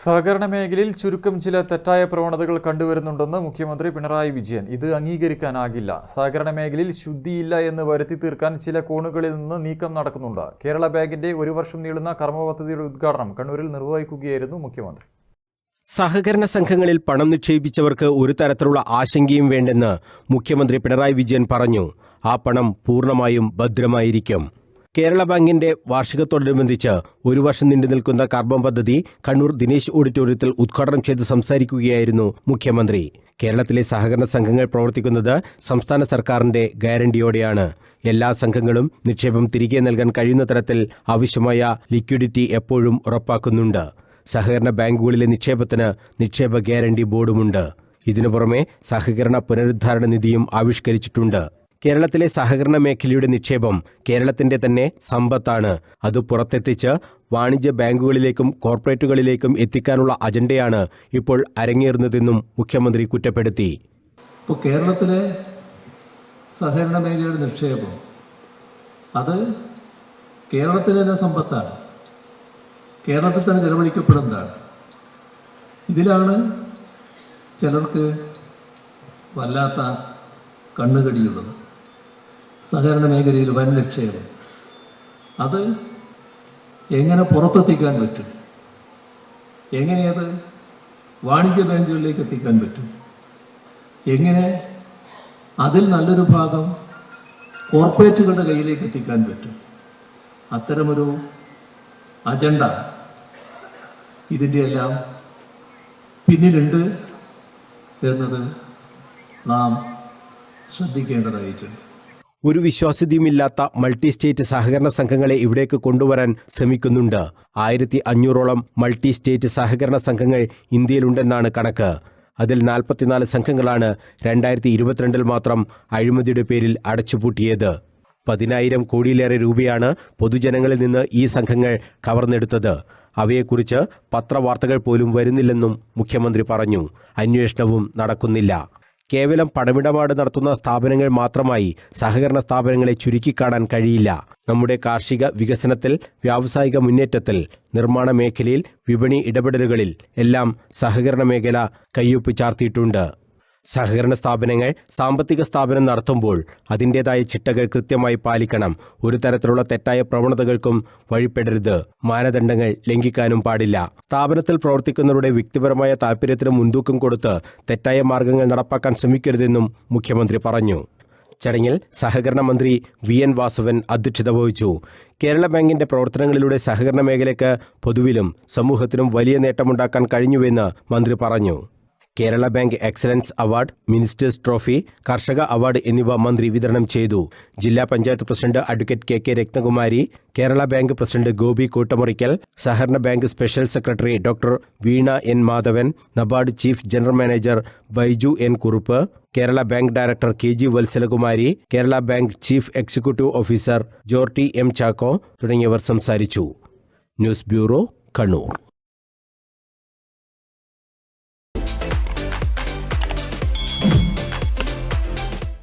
സഹകരണ മേഖലയിൽ ചുരുക്കം ചില തെറ്റായ പ്രവണതകൾ കണ്ടുവരുന്നുണ്ടെന്ന് മുഖ്യമന്ത്രി പിണറായി വിജയൻ. ഇത് അംഗീകരിക്കാനാകില്ല. സഹകരണ മേഖലയിൽ ശുദ്ധിയില്ല എന്ന് വരുത്തി തീർക്കാൻ ചില കോണുകളിൽ നിന്ന് നീക്കം നടക്കുന്നുണ്ട്. കേരള ബാങ്കിന്റെ ഒരു വർഷം നീളുന്ന കർമ്മ പദ്ധതിയുടെ ഉദ്ഘാടനം കണ്ണൂരിൽ നിർവഹിക്കുകയായിരുന്നു മുഖ്യമന്ത്രി. സഹകരണ സംഘങ്ങളിൽ പണം നിക്ഷേപിച്ചവർക്ക് ഒരു തരത്തിലുള്ള ആശങ്കയും വേണ്ടെന്ന് മുഖ്യമന്ത്രി പിണറായി വിജയൻ പറഞ്ഞു. ആ പണം പൂർണമായും ഭദ്രമായിരിക്കും. കേരള ബാങ്കിന്റെ വാർഷികത്തോടനുബന്ധിച്ച് ഒരു വർഷം നീണ്ടു നിൽക്കുന്ന കർമ്മ പദ്ധതി കണ്ണൂർ ദിനേശ് ഓഡിറ്റോറിയത്തിൽ ഉദ്ഘാടനം ചെയ്ത് സംസാരിക്കുകയായിരുന്നു മുഖ്യമന്ത്രി. കേരളത്തിലെ സഹകരണ സംഘങ്ങൾ പ്രവർത്തിക്കുന്നത് സംസ്ഥാന സർക്കാരിന്റെ ഗ്യാരണ്ടിയോടെയാണ്. എല്ലാ സംഘങ്ങളും നിക്ഷേപം തിരികെ നൽകാൻ കഴിയുന്ന തരത്തിൽ ആവശ്യമായ ലിക്വിഡിറ്റി എപ്പോഴും ഉറപ്പാക്കുന്നുണ്ട്. സഹകരണ ബാങ്കുകളിലെ നിക്ഷേപത്തിന് നിക്ഷേപ ഗ്യാരണ്ടി ബോർഡുമുണ്ട്. ഇതിനു പുറമെ സഹകരണ പുനരുദ്ധാരണ നിധിയും ആവിഷ്കരിച്ചിട്ടുണ്ട്. കേരളത്തിലെ സഹകരണ മേഖലയുടെ നിക്ഷേപം കേരളത്തിന്റെ തന്നെ സമ്പത്താണ്. അത് പുറത്തെത്തിച്ച് വാണിജ്യ ബാങ്കുകളിലേക്കും കോർപ്പറേറ്റുകളിലേക്കും എത്തിക്കാനുള്ള അജണ്ടയാണ് ഇപ്പോൾ അരങ്ങേറുന്നതെന്നും മുഖ്യമന്ത്രി കുറ്റപ്പെടുത്തി. ഇപ്പോൾ കേരളത്തിലെ സഹകരണ മേഖലയുടെ നിക്ഷേപം അത് കേരളത്തിലെ തന്നെ സമ്പത്താണ്. കേരളത്തിൽ തന്നെ ചെലവഴിക്കപ്പെടുന്നതാണ്. ഇതിലാണ് ചിലർക്ക് വല്ലാത്ത കണ്ണുകടിയുള്ളത്. സഹകരണ മേഖലയിൽ വൻ നിക്ഷേപം അത് എങ്ങനെ പുറത്തെത്തിക്കാൻ പറ്റും? എങ്ങനെയത് വാണിജ്യ ബാങ്കുകളിലേക്ക് എത്തിക്കാൻ പറ്റും? എങ്ങനെ അതിൽ നല്ലൊരു ഭാഗം കോർപ്പറേറ്റുകളുടെ കയ്യിലേക്ക് എത്തിക്കാൻ പറ്റും? അത്തരമൊരു അജണ്ട ഇതിന്റെ എല്ലാം പിന്നിലുണ്ട് എന്നത് നാം ശ്രദ്ധിക്കേണ്ടതായിട്ടുണ്ട്. ഒരു വിശ്വാസ്യതയുമില്ലാത്ത മൾട്ടി സ്റ്റേറ്റ് സഹകരണ സംഘങ്ങളെ ഇവിടേക്ക് കൊണ്ടുവരാൻ ശ്രമിക്കുന്നുണ്ട്. ആയിരത്തി അഞ്ഞൂറോളം മൾട്ടി സ്റ്റേറ്റ് സഹകരണ സംഘങ്ങൾ ഇന്ത്യയിലുണ്ടെന്നാണ് കണക്ക്. അതിൽ നാൽപ്പത്തിനാല് സംഘങ്ങളാണ് രണ്ടായിരത്തി ഇരുപത്തിരണ്ടിൽ മാത്രം അഴിമതിയുടെ പേരിൽ അടച്ചുപൂട്ടിയത്. പതിനായിരം കോടിയിലേറെ രൂപയാണ് പൊതുജനങ്ങളിൽ നിന്ന് ഈ സംഘങ്ങൾ കവർന്നെടുത്തത്. അവയെക്കുറിച്ച് പത്രവാർത്തകൾ പോലും വരുന്നില്ലെന്നും മുഖ്യമന്ത്രി പറഞ്ഞു. അന്വേഷണവും നടക്കുന്നില്ല. കേവലം പണമിടപാട് നടത്തുന്ന സ്ഥാപനങ്ങൾ മാത്രമായി സഹകരണ സ്ഥാപനങ്ങളെ ചുരുക്കിക്കാണാൻ കഴിയില്ല. നമ്മുടെ കാർഷിക വികസനത്തിൽ വ്യാവസായിക മുന്നേറ്റത്തിൽ നിർമ്മാണ മേഖലയിൽ വിപണി ഇടപെടലുകളിൽ എല്ലാം സഹകരണ മേഖല കയ്യൊപ്പ് ചാർത്തിയിട്ടുണ്ട്. സഹകരണ സ്ഥാപനങ്ങൾ സാമ്പത്തിക സ്ഥാപനം നടത്തുമ്പോൾ അതിന്റെതായ ചിട്ടകൾ കൃത്യമായി പാലിക്കണം. ഒരു തരത്തിലുള്ള തെറ്റായ പ്രവണതകൾക്കും വഴിപ്പെടരുത്. മാനദണ്ഡങ്ങൾ ലംഘിക്കാനും പാടില്ല. സ്ഥാപനത്തിൽ പ്രവർത്തിക്കുന്നവരുടെ വ്യക്തിപരമായ താൽപ്പര്യത്തിന് മുൻതൂക്കം കൊടുത്ത് തെറ്റായ മാർഗങ്ങൾ നടപ്പാക്കാൻ ശ്രമിക്കരുതെന്നും മുഖ്യമന്ത്രി പറഞ്ഞു. ചടങ്ങിൽ സഹകരണ മന്ത്രി വി. എൻ. വാസവൻ അധ്യക്ഷത വഹിച്ചു. കേരള ബാങ്കിന്റെ പ്രവർത്തനങ്ങളിലൂടെ സഹകരണ മേഖലയ്ക്ക് പൊതുവിലും സമൂഹത്തിനും വലിയ നേട്ടമുണ്ടാക്കാൻ കഴിഞ്ഞുവെന്ന് മന്ത്രി പറഞ്ഞു. Kerala bank excellence award ministers trophy കർഷക അവാർഡ് എന്നിവ മന്ത്രി വിതരണം ചെയ്തു. ജില്ലാ panchayat president advocate K K Ratnakumari Kerala bank president Gopi Koottamurikkal സഹകരണ bank special secretary doctor Veena N Madhavan NABARD chief general manager Baiju N Kurup Kerala bank director K G Valsalakumari Kerala bank chief executive officer Jorty M Chacko തുടങ്ങിയവർ സംസാരിച്ചു. News bureau Kannur.